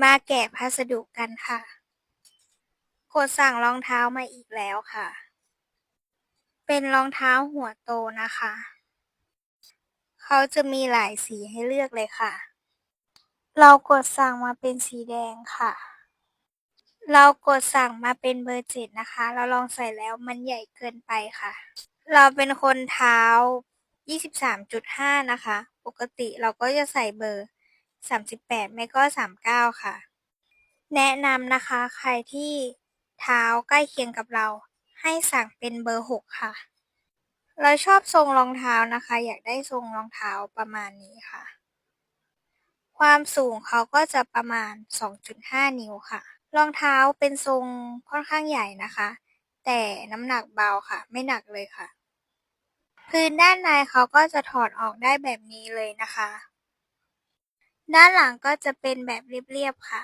มาแกะพัสดุกันค่ะ กดสั่งรองเท้ามาอีกแล้วค่ะ เป็นรองเท้าหัวโตนะคะ เขาจะมีหลายสีให้เลือกเลยค่ะ เรากดสั่งมาเป็นสีแดงค่ะ เรากดสั่งมาเป็นเบอร์7นะคะ เราลองใส่แล้วมันใหญ่เกินไปค่ะ เราเป็นคนเท้า 23.5 นะคะ ปกติเราก็จะใส่เบอร์ 38 ไม่ก็ 39 ค่ะ แนะนำนะคะใครที่เท้าใกล้เคียงกับเรา ให้สั่งเป็นเบอร์ 6 ค่ะ เราชอบทรงรองเท้านะคะ อยากได้ทรงรองเท้าประมาณนี้ค่ะ ความสูงเขาก็จะประมาณ 2.5 นิ้วค่ะ รองเท้าเป็นทรงค่อนข้างใหญ่นะคะ แต่น้ำหนักเบาค่ะ ไม่หนักเลยค่ะ พื้นด้านในเขาก็จะถอดออกได้แบบนี้เลยนะคะ ด้านหลังก็จะเป็นแบบเรียบ ๆ ค่ะ